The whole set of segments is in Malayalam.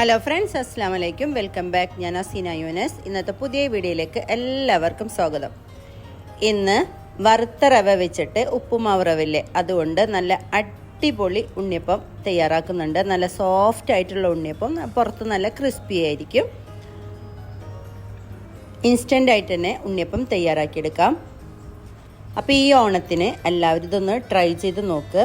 ഹലോ ഫ്രണ്ട്സ് അസ്സാം വലൈക്കും വെൽക്കം ബാക്ക് ഞാൻ അസീന യൂനസ്. ഇന്നത്തെ പുതിയ വീഡിയോയിലേക്ക് എല്ലാവർക്കും സ്വാഗതം. ഇന്ന് വറുത്ത റവ വെച്ചിട്ട് ഉപ്പുമാവ് റവില്ലേ അതുകൊണ്ട് നല്ല അടിപൊളി ഉണ്ണിയപ്പം തയ്യാറാക്കുന്നുണ്ട്. നല്ല സോഫ്റ്റ് ആയിട്ടുള്ള ഉണ്ണിയപ്പം. പുറത്ത് നല്ല ക്രിസ്പി ആയിരിക്കും. ഇൻസ്റ്റന്റ് ആയിട്ട് തന്നെ ഉണ്ണിയപ്പം തയ്യാറാക്കിയെടുക്കാം. അപ്പോൾ ഈ ഓണത്തിന് എല്ലാവരും ഇതൊന്ന് ട്രൈ ചെയ്ത് നോക്ക്.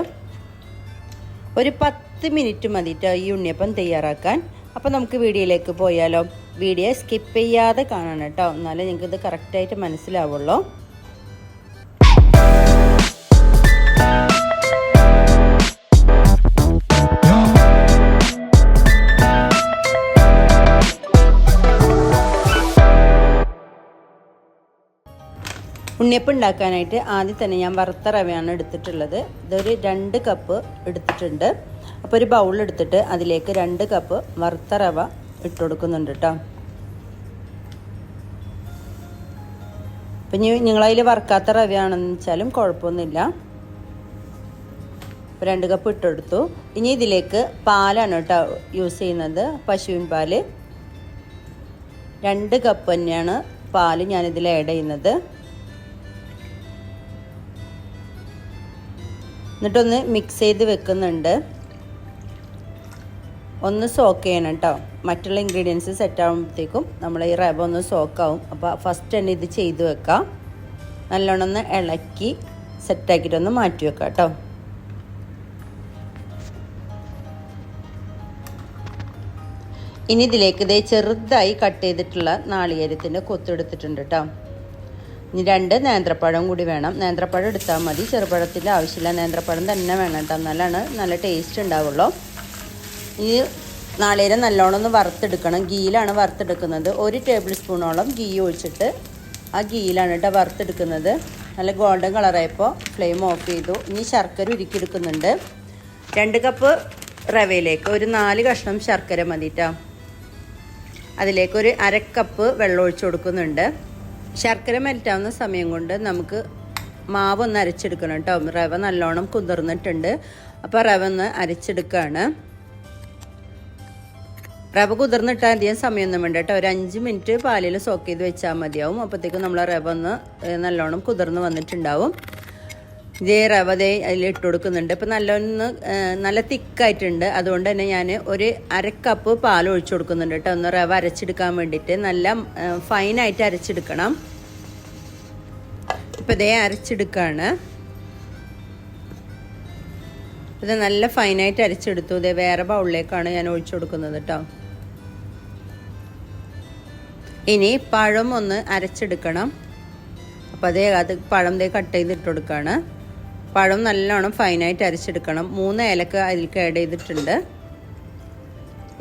ഒരു പത്ത് മിനിറ്റ് മതിട്ടോ ഈ ഉണ്ണിയപ്പം തയ്യാറാക്കാൻ. അപ്പോൾ നമുക്ക് വീഡിയോയിലേക്ക് പോയാലോ. വീഡിയോ സ്കിപ്പ് ചെയ്യാതെ കാണണം കേട്ടോ. എന്നാലേ നിങ്ങൾക്ക് ഇത് കറക്റ്റായിട്ട് മനസ്സിലാവുള്ളൂ. ഉണ്ണിയപ്പം ഉണ്ടാക്കാനായിട്ട് ആദ്യം തന്നെ ഞാൻ വറുത്ത റവയാണ് എടുത്തിട്ടുള്ളത്. ഇതൊരു രണ്ട് കപ്പ് എടുത്തിട്ടുണ്ട്. അപ്പോൾ ഒരു ബൗൾ എടുത്തിട്ട് അതിലേക്ക് രണ്ട് കപ്പ് വറുത്ത റവ ഇട്ട് കൊടുക്കുന്നുണ്ട് കേട്ടോ അപ്പം ഇനി നിങ്ങളതിൽ വറുക്കാത്ത റവയാണെന്ന് വെച്ചാലും കുഴപ്പമൊന്നുമില്ല. രണ്ട് കപ്പ് ഇട്ടെടുത്തു ഇനി ഇതിലേക്ക് പാലാണ് കേട്ടോ യൂസ് ചെയ്യുന്നത്. പശുവിൻ പാൽ. രണ്ട് കപ്പ് തന്നെയാണ് പാൽ ഞാനിതിൽ ആഡ് ചെയ്യുന്നത്. എന്നിട്ടൊന്ന് മിക്സ് ചെയ്ത് വെക്കുന്നുണ്ട്. ഒന്ന് സോക്ക് ചെയ്യണം കേട്ടോ മറ്റുള്ള ഇൻഗ്രീഡിയൻസ് സെറ്റ് ആകുമ്പോഴത്തേക്കും നമ്മൾ ഈ റബ ഒന്ന് സോക്കാവും അപ്പോൾ ഫസ്റ്റ് തന്നെ ഇത് ചെയ്ത് വെക്കാം. നല്ലോണം ഒന്ന് ഇളക്കി സെറ്റാക്കിയിട്ടൊന്ന് മാറ്റി വെക്കാം കേട്ടോ ഇനി ഇതിലേക്ക് ഇതേ ചെറുതായി കട്ട് ചെയ്തിട്ടുള്ള നാളികേരത്തിന്റെ കൊത്തെടുത്തിട്ടുണ്ട് കേട്ടോ ഇനി രണ്ട് നേന്ത്രപ്പഴം കൂടി വേണം. നേന്ത്രപ്പഴം എടുത്താൽ മതി. ചെറുപഴത്തിന്റെ ആവശ്യമില്ല. നേന്ത്രപ്പഴം തന്നെ വേണം കേട്ടോ. എന്നാലാണ് നല്ല ടേസ്റ്റ് ഉണ്ടാവുള്ളൂ. ഈ നാളികേരം നല്ലോണം ഒന്ന് വറുത്തെടുക്കണം. ഗീയിലാണ് വറുത്തെടുക്കുന്നത്. ഒരു ടേബിൾ സ്പൂണോളം ഗീ ഒഴിച്ചിട്ട് ആ ഗീയിലാണ് കേട്ടോ വറുത്തെടുക്കുന്നത്. നല്ല ഗോൾഡൻ കളറായപ്പോൾ ഫ്ലെയിം ഓഫ് ചെയ്തു. ഇനി ശർക്കര ഉരുക്കിയെടുക്കുന്നുണ്ട്. രണ്ട് കപ്പ് റവയിലേക്ക് ഒരു നാല് കഷ്ണം ശർക്കര മതിട്ടോ അതിലേക്ക് ഒരു അരക്കപ്പ് വെള്ളം ഒഴിച്ചു കൊടുക്കുന്നുണ്ട്. ശർക്കര മെൽറ്റാവുന്ന സമയം കൊണ്ട് നമുക്ക് മാവ് ഒന്ന് അരച്ചെടുക്കണം കേട്ടോ. റവ നല്ലോണം കുതിർന്നിട്ടുണ്ട്. അപ്പോൾ റവ ഒന്ന് അരച്ചെടുക്കുകയാണ് റവ കുതിർന്നിട്ടാൽ അധികം സമയമൊന്നും വേണ്ട കേട്ടോ. ഒരു അഞ്ച് മിനിറ്റ് പാലിൽ സോക്ക് ചെയ്ത് വെച്ചാൽ മതിയാവും. അപ്പോഴത്തേക്കും നമ്മൾ റവ ഒന്ന് നല്ലോണം കുതിർന്ന് വന്നിട്ടുണ്ടാവും. അതിൽ ഇട്ട് കൊടുക്കുന്നുണ്ട്. ഇപ്പം നല്ലൊന്ന് നല്ല തിക്കായിട്ടുണ്ട്. അതുകൊണ്ട് തന്നെ ഞാൻ ഒരു അര കപ്പ് പാൽ ഒഴിച്ചു കൊടുക്കുന്നുണ്ട് കേട്ടോ. ഒന്ന് റവ അരച്ചെടുക്കാൻ വേണ്ടിയിട്ട് നല്ല ഫൈനായിട്ട് അരച്ചെടുക്കണം. ഇപ്പം ഇതേ അരച്ചെടുക്കുകയാണ് ഇത് നല്ല ഫൈനായിട്ട് അരച്ചെടുത്തു. ഇതേ വേറെ ബൗളിലേക്കാണ് ഞാൻ ഒഴിച്ചു കൊടുക്കുന്നത് കേട്ടോ. ഇനി പഴം ഒന്ന് അരച്ചെടുക്കണം. അപ്പോൾ അതേ അത് പഴം ദേ കട്ട് ചെയ്തിട്ട് കൊടുക്കുകയാണ് പഴം നല്ലോണം ഫൈനായിട്ട് അരച്ചെടുക്കണം. മൂന്ന് ഏലക്ക അതിലേക്ക് ആഡ് ചെയ്തിട്ടുണ്ട്.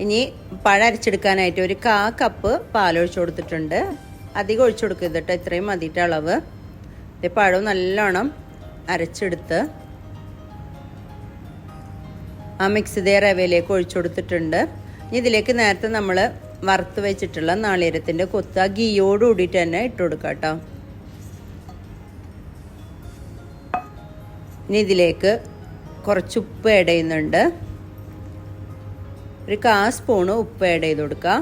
ഇനി പഴം അരച്ചെടുക്കാനായിട്ട് ഒരു കാ കപ്പ് പാലൊഴിച്ചു കൊടുത്തിട്ടുണ്ട്. അധികം ഒഴിച്ചു കൊടുക്കരുത് കേട്ടോ ഇത്രയും മതിയിട്ട് അളവ്. ഇത് പഴം നല്ലോണം അരച്ചെടുത്ത് ആ മിക്സ് ഇതേ റവയിലേക്ക് ഒഴിച്ചു കൊടുത്തിട്ടുണ്ട്. ഇനി ഇതിലേക്ക് നേരത്തെ നമ്മൾ വറുത്ത് വെച്ചിട്ടുള്ള നാളികേരത്തിന്റെ കൊത്ത് ആ ഗീയോട് കൂടിയിട്ട് തന്നെ ഇട്ട് കൊടുക്കാം കേട്ടോ ഇനി ഇതിലേക്ക് കുറച്ച് ഉപ്പ് ആഡ് ചെയ്യുന്നുണ്ട്. ഒരു കാ സ്പൂണ് ഉപ്പ് ആഡ് ചെയ്ത് കൊടുക്കുക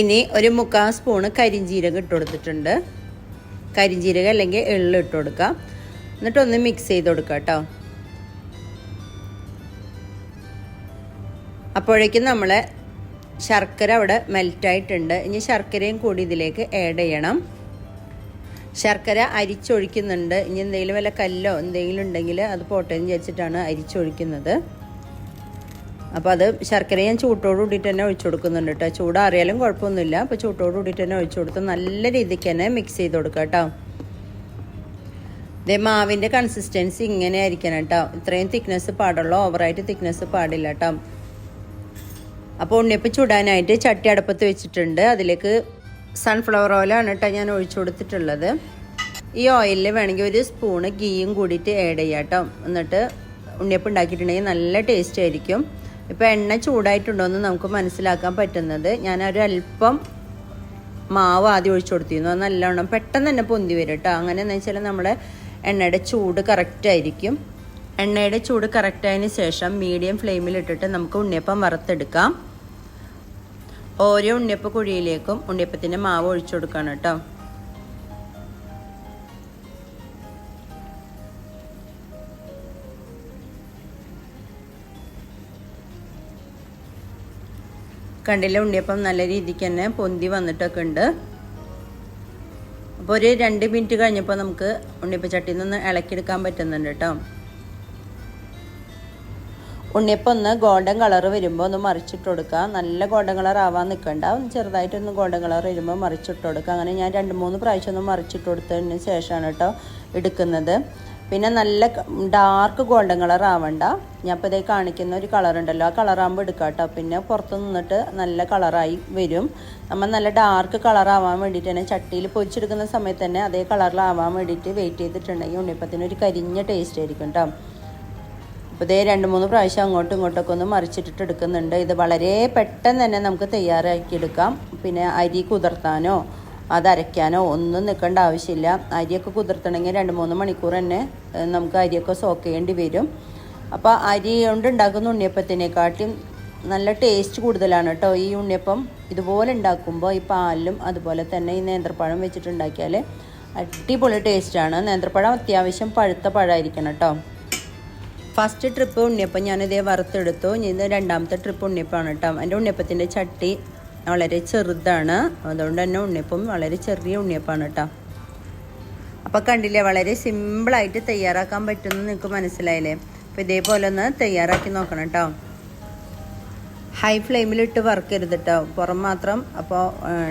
ഇനി ഒരു മുക്കാൽ സ്പൂണ് കരിഞ്ജീരകം ഇട്ട് കൊടുത്തിട്ടുണ്ട്. കരിഞ്ജീരകം അല്ലെങ്കിൽ എള്ള് ഇട്ട് കൊടുക്കുക എന്നിട്ടൊന്ന് മിക്സ് ചെയ്ത് കൊടുക്കുക കേട്ടോ അപ്പോഴേക്കും നമ്മളെ ശർക്കര അവിടെ മെൽറ്റായിട്ടുണ്ട് ഇനി ശർക്കരയും കൂടി ഇതിലേക്ക് ആഡ് ചെയ്യണം. ശർക്കര അരിച്ചൊഴിക്കുന്നുണ്ട്. ഇനി എന്തെങ്കിലും വല്ല കല്ലോ എന്തെങ്കിലും ഉണ്ടെങ്കിൽ അത് പോട്ടേന്ന് വിചാരിച്ചിട്ടാണ് അരിച്ചൊഴിക്കുന്നത്. അപ്പോൾ അത് ശർക്കര ഞാൻ ചൂട്ടോട് കൂടിയിട്ട് തന്നെ ഒഴിച്ചു കൊടുക്കുന്നുണ്ട് കേട്ടോ. ചൂടാറിയാലും കുഴപ്പമൊന്നുമില്ല. അപ്പോൾ ചൂട്ടോട് കൂടിയിട്ട് തന്നെ ഒഴിച്ചു കൊടുത്ത് നല്ല രീതിക്ക് തന്നെ മിക്സ് ചെയ്ത് കൊടുക്കുക കേട്ടോ. ഇതേ മാവിന്റെ കൺസിസ്റ്റൻസി ഇങ്ങനെ ആയിരിക്കണം കേട്ടോ. ഇത്രയും തിക്നെസ് പാടുള്ളൂ. ഓവറായിട്ട് തിക്നെസ് പാടില്ല കേട്ടോ. അപ്പോൾ ഉണ്ണിയപ്പം ചുടാനായിട്ട് ചട്ടി അടുപ്പത്ത് വെച്ചിട്ടുണ്ട്. അതിലേക്ക് സൺഫ്ലവർ ഓയിലാണ് കേട്ടോ ഞാൻ ഒഴിച്ചു കൊടുത്തിട്ടുള്ളത്. ഈ ഓയിലിൽ വേണമെങ്കിൽ ഒരു സ്പൂണ് ഗീയും കൂടിയിട്ട് ആഡ് ചെയ്യാം കേട്ടോ. എന്നിട്ട് ഉണ്ണിയപ്പം ഉണ്ടാക്കിയിട്ടുണ്ടെങ്കിൽ നല്ല ടേസ്റ്റ് ആയിരിക്കും. ഇപ്പോൾ എണ്ണ ചൂടായിട്ടുണ്ടോ എന്ന് നമുക്ക് മനസ്സിലാക്കാൻ പറ്റുന്നത്. ഞാൻ ഒരു അല്പം മാവ് ആദ്യം ഒഴിച്ചു കൊടുത്തിരുന്നു. അത് നല്ലോണം പെട്ടെന്ന് തന്നെ പൊന്തി വരും കേട്ടോ. അങ്ങനെ എന്ന് വെച്ചാൽ നമ്മുടെ എണ്ണയുടെ ചൂട് കറക്റ്റ് ആയിരിക്കും. എണ്ണയുടെ ചൂട് കറക്റ്റായതിന് ശേഷം മീഡിയം ഫ്ലെയിമിൽ ഇട്ടിട്ട് നമുക്ക് ഉണ്ണിയപ്പം വറുത്തെടുക്കാം. ഓരോ ഉണ്ണിയപ്പ കുഴിയിലേക്കും ഉണ്ണിയപ്പത്തിന്റെ മാവ് ഒഴിച്ചു കൊടുക്കണം കേട്ടോ. കണ്ടില്ല ഉണ്ണിയപ്പം നല്ല രീതിക്ക് തന്നെ പൊന്തി വന്നിട്ടൊക്കെ ഉണ്ട്. അപ്പോൾ ഒരു രണ്ട് മിനിറ്റ് കഴിഞ്ഞപ്പോൾ നമുക്ക് ഉണ്ണിയപ്പച്ചട്ടിയിൽ നിന്ന് ഇളക്കിയെടുക്കാൻ പറ്റുന്നുണ്ട് കേട്ടോ. ഉണ്ണിയപ്പം ഒന്ന് ഗോൾഡൻ കളർ വരുമ്പോൾ ഒന്ന് മറിച്ചിട്ട് കൊടുക്കുക നല്ല ഗോൾഡൻ കളർ ആവാൻ നിൽക്കണ്ട ഒന്ന് ചെറുതായിട്ടൊന്ന് ഗോൾഡൻ കളർ വരുമ്പോൾ മറിച്ചിട്ട് കൊടുക്കുക അങ്ങനെ ഞാൻ രണ്ട് മൂന്ന് പ്രാവശ്യം ഒന്ന് മറിച്ചിട്ട് കൊടുത്തതിന് ശേഷമാണ് കേട്ടോ എടുക്കുന്നത്. പിന്നെ നല്ല ഡാർക്ക് ഗോൾഡൻ കളർ ആവണ്ട. ഞാൻ ഇപ്പോൾ ഇതേ കാണിക്കുന്ന ഒരു കളർ ഉണ്ടല്ലോ. ആ കളറാകുമ്പോൾ എടുക്കാം കേട്ടോ. പിന്നെ പുറത്ത് നിന്നിട്ട് നല്ല കളറായി വരും. നമ്മൾ നല്ല ഡാർക്ക് കളർ ആവാൻ വേണ്ടിയിട്ട് തന്നെ ചട്ടിയിൽ പൊരിച്ചെടുക്കുന്ന സമയത്ത് തന്നെ അതേ കളറിലാവാൻ വേണ്ടിയിട്ട് വെയിറ്റ് ചെയ്തിട്ടുണ്ടെങ്കിൽ ഉണ്ണിപ്പത്തിന് ഒരു കരിഞ്ഞ ടേസ്റ്റ് ആയിരിക്കും കേട്ടോ. അപ്പോൾ ഇതേ രണ്ട് മൂന്ന് പ്രാവശ്യം അങ്ങോട്ടും ഇങ്ങോട്ടൊക്കെ ഒന്ന് മറിച്ചിട്ടിട്ട് എടുക്കുന്നുണ്ട്. ഇത് വളരെ പെട്ടെന്ന് തന്നെ നമുക്ക് തയ്യാറാക്കി എടുക്കാം പിന്നെ അരി കുതിർത്താനോ അത് അരയ്ക്കാനോ ഒന്നും നിൽക്കേണ്ട ആവശ്യമില്ല. അരിയൊക്കെ കുതിർത്തണമെങ്കിൽ രണ്ട് മൂന്ന് മണിക്കൂർ തന്നെ നമുക്ക് അരിയൊക്കെ സോക്ക് ചെയ്യേണ്ടി വരും. അപ്പോൾ അരി കൊണ്ട് ഉണ്ടാക്കുന്ന ഉണ്ണിയപ്പത്തിനെക്കാട്ടിയും നല്ല ടേസ്റ്റ് കൂടുതലാണ് കേട്ടോ ഈ ഉണ്ണിയപ്പം. ഇതുപോലെ ഉണ്ടാക്കുമ്പോൾ ഈ പാലിലും അതുപോലെ തന്നെ ഈ നേന്ത്രപ്പഴം വെച്ചിട്ടുണ്ടാക്കിയാൽ അടിപൊളി ടേസ്റ്റാണ് നേന്ത്രപ്പഴം അത്യാവശ്യം പഴുത്ത പഴമായിരിക്കണം കേട്ടോ. ഫസ്റ്റ് ട്രിപ്പ് ഉണ്ണിയപ്പം ഞാനിതേ വറുത്തെടുത്തു. ഇത് രണ്ടാമത്തെ ട്രിപ്പ് ഉണ്ണിയപ്പമാണ് കേട്ടോ. എന്റെ ഉണ്ണിയപ്പത്തിന്റെ ചട്ടി വളരെ ചെറുതാണ്. അതുകൊണ്ട് തന്നെ ഉണ്ണിയപ്പം വളരെ ചെറിയ ഉണ്ണിയപ്പാണ് കേട്ടോ. അപ്പോൾ കണ്ടില്ലേ വളരെ സിമ്പിളായിട്ട് തയ്യാറാക്കാൻ പറ്റുമെന്ന് നിങ്ങൾക്ക് മനസ്സിലായില്ലേ? അപ്പോൾ ഇതേപോലെ ഒന്ന് തയ്യാറാക്കി നോക്കണം കേട്ടോ. ഹൈ ഫ്ലെയിമിലിട്ട് വറുക്കരുത് കേട്ടോ. പുറം മാത്രം അപ്പോൾ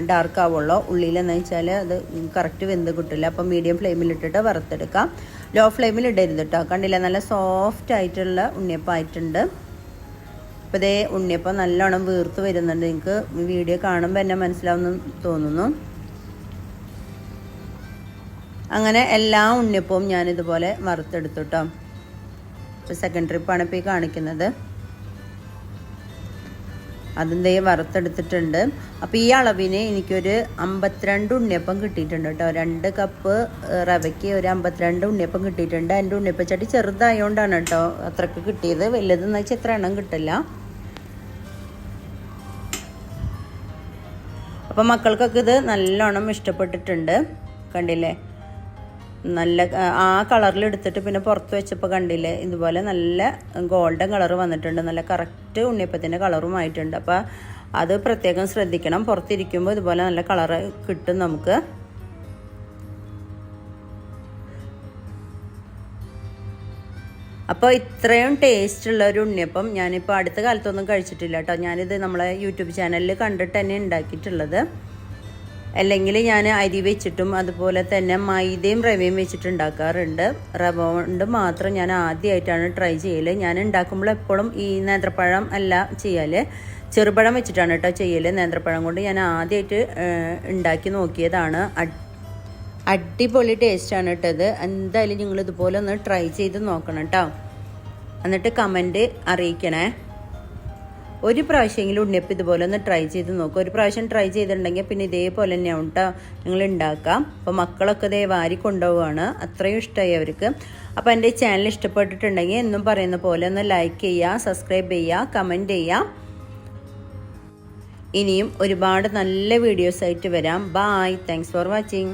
ഡാർക്ക് ആവുള്ളൂ. ഉള്ളിലെന്ന് വെച്ചാൽ അത് കറക്റ്റ് വെന്ത് കിട്ടില്ല അപ്പോൾ മീഡിയം ഫ്ലെയിമിലിട്ടിട്ട് വറുത്തെടുക്കാം. ലോ ഫ്ലെയിമിൽ ഇടരുത് കേട്ടോ കണ്ടില്ല? നല്ല സോഫ്റ്റ് ആയിട്ടുള്ള ഉണ്ണിയപ്പം ആയിട്ടുണ്ട്. അപ്പോൾ ഇതേ ഉണ്ണിയപ്പം നല്ലോണം വീർത്ത് വരുന്നുണ്ട്. നിങ്ങൾക്ക് വീഡിയോ കാണുമ്പോൾ എന്നെ മനസ്സിലാവുന്നു തോന്നുന്നു. അങ്ങനെ എല്ലാ ഉണ്ണിയപ്പവും ഞാനിതുപോലെ വറുത്തെടുത്തു കേട്ടോ സെക്കൻഡ് ട്രിപ്പാണ് ഇപ്പോൾ ഈ കാണിക്കുന്നത്. അതിന്റെ വറുത്തെടുത്തിട്ടുണ്ട്. അപ്പോൾ ഈ അളവിന് എനിക്കൊരു അമ്പത്തിരണ്ട് ഉണ്ണിയപ്പം കിട്ടിയിട്ടുണ്ട് കേട്ടോ. രണ്ട് കപ്പ് റവയ്ക്ക് ഒരു അമ്പത്തിരണ്ട് ഉണ്ണിയപ്പം കിട്ടിയിട്ടുണ്ട്. എന്റെ ഉണ്ണിയപ്പച്ചട്ടി ചെറുതായതുകൊണ്ടാണ് കേട്ടോ അത്രയ്ക്ക് കിട്ടിയത്. വലുതെന്ന് വെച്ചാൽ ഇത്ര എണ്ണം കിട്ടില്ല. അപ്പോൾ മക്കൾക്കൊക്കെ ഇത് നല്ലോണം ഇഷ്ടപ്പെട്ടിട്ടുണ്ട്. കണ്ടില്ലേ? നല്ല ആ കളറിൽ എടുത്തിട്ട് പിന്നെ പുറത്ത് വെച്ചപ്പോൾ കണ്ടില്ലേ? ഇതുപോലെ നല്ല ഗോൾഡൻ കളർ വന്നിട്ടുണ്ട്. നല്ല കറക്റ്റ് ഉണ്ണിയപ്പത്തിന്റെ കളറും ആയിട്ടുണ്ട്. അപ്പോൾ അത് പ്രത്യേകം ശ്രദ്ധിക്കണം. പുറത്തിരിക്കുമ്പോൾ ഇതുപോലെ നല്ല കളർ കിട്ടും നമുക്ക്. അപ്പോൾ ഇത്രയും ടേസ്റ്റ് ഉള്ള ഒരു ഉണ്ണിയപ്പം ഞാനിപ്പോൾ അടുത്ത കാലത്തൊന്നും കഴിച്ചിട്ടില്ല കേട്ടോ. ഞാനിത് നമ്മളെ യൂട്യൂബ് ചാനലിൽ കണ്ടിട്ട് തന്നെ ഉണ്ടാക്കിയിട്ടുള്ളത്. അല്ലെങ്കിൽ ഞാൻ അരി വെച്ചിട്ടും അതുപോലെ തന്നെ മൈദയും റവയും വെച്ചിട്ട് ഉണ്ടാക്കാറുണ്ട് റവ കൊണ്ട് മാത്രം ഞാൻ ആദ്യമായിട്ടാണ് ട്രൈ ചെയ്യൽ ഞാൻ ഉണ്ടാക്കുമ്പോൾ എപ്പോഴും ഈ നേന്ത്രപ്പഴം അല്ല ചെയ്യൽ ചെറുപഴം വെച്ചിട്ടാണ് കേട്ടോ ചെയ്യൽ നേന്ത്രപ്പഴം കൊണ്ട് ഞാൻ ആദ്യമായിട്ട് ഉണ്ടാക്കി നോക്കിയതാണ്. അട്- അടിപൊളി ടേസ്റ്റാണ് കേട്ടത് എന്തായാലും നിങ്ങൾ ഇതുപോലെ ഒന്ന് ട്രൈ ചെയ്ത് നോക്കണം കേട്ടോ. എന്നിട്ട് കമന്റ് അറിയിക്കണേ. ഒരു പ്രാവശ്യമെങ്കിലും ഉണ്ണിയപ്പം ഇതുപോലെ ഒന്ന് ട്രൈ ചെയ്ത് നോക്കുക ഒരു പ്രാവശ്യം ട്രൈ ചെയ്തിട്ടുണ്ടെങ്കിൽ പിന്നെ ഇതേപോലെ തന്നെയാണ് കേട്ടോ നിങ്ങൾ ഉണ്ടാക്കാം അപ്പോൾ മക്കളൊക്കെ ഇതേ വാരി കൊണ്ടുപോവുകയാണ് അത്രയും ഇഷ്ടമായി അവർക്ക്. അപ്പോൾ എന്റെ ചാനൽ ഇഷ്ടപ്പെട്ടിട്ടുണ്ടെങ്കിൽ എന്നും പറയുന്ന പോലെ ഒന്ന് ലൈക്ക് ചെയ്യുക സബ്സ്ക്രൈബ് ചെയ്യുക കമന്റ് ചെയ്യുക ഇനിയും ഒരുപാട് നല്ല വീഡിയോസ് ആയിട്ട് വരാം. Bye thanks for watching